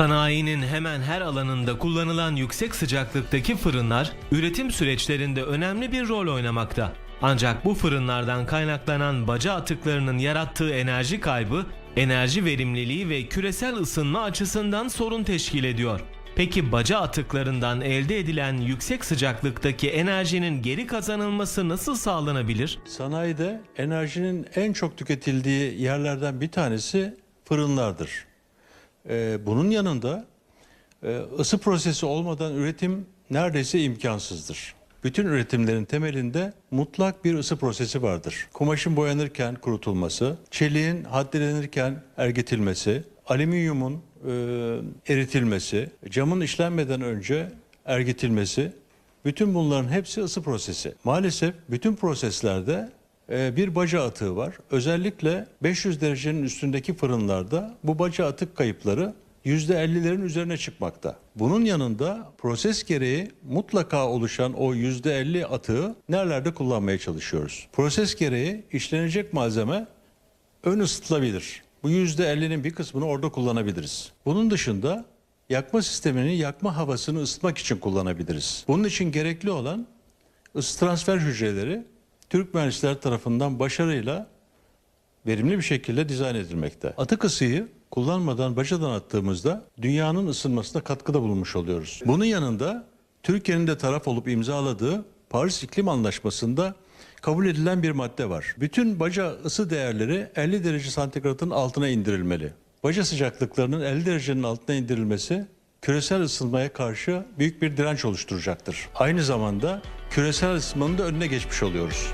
Sanayinin hemen her alanında kullanılan yüksek sıcaklıktaki fırınlar üretim süreçlerinde önemli bir rol oynamakta. Ancak bu fırınlardan kaynaklanan baca atıklarının yarattığı enerji kaybı, enerji verimliliği ve küresel ısınma açısından sorun teşkil ediyor. Peki baca atıklarından elde edilen yüksek sıcaklıktaki enerjinin geri kazanılması nasıl sağlanabilir? Sanayide enerjinin en çok tüketildiği yerlerden bir tanesi fırınlardır. Ee, bunun yanında e, ısı prosesi olmadan üretim neredeyse imkansızdır. Bütün üretimlerin temelinde mutlak bir ısı prosesi vardır. Kumaşın boyanırken kurutulması, çeliğin haddelenirken ergetilmesi, alüminyumun e, eritilmesi, camın işlenmeden önce ergetilmesi, bütün bunların hepsi ısı prosesi. Maalesef bütün proseslerde bir baca atığı var. Özellikle 500 derecenin üstündeki fırınlarda bu baca atık kayıpları %50'lerin üzerine çıkmakta. Bunun yanında proses gereği mutlaka oluşan o %50 atığı nerelerde kullanmaya çalışıyoruz? Proses gereği işlenecek malzeme ön ısıtılabilir. Bu %50'nin bir kısmını orada kullanabiliriz. Bunun dışında yakma sisteminin yakma havasını ısıtmak için kullanabiliriz. Bunun için gerekli olan ısı transfer hücreleri Türk mühendisler tarafından başarıyla verimli bir şekilde dizayn edilmekte. Atık ısıyı kullanmadan bacadan attığımızda dünyanın ısınmasına katkıda bulunmuş oluyoruz. Bunun yanında Türkiye'nin de taraf olup imzaladığı Paris İklim Anlaşması'nda kabul edilen bir madde var. Bütün baca ısı değerleri 50 derece santigratın altına indirilmeli. Baca sıcaklıklarının 50 derecenin altına indirilmesi küresel ısınmaya karşı büyük bir direnç oluşturacaktır. Aynı zamanda küresel ısınmanın da önüne geçmiş oluyoruz.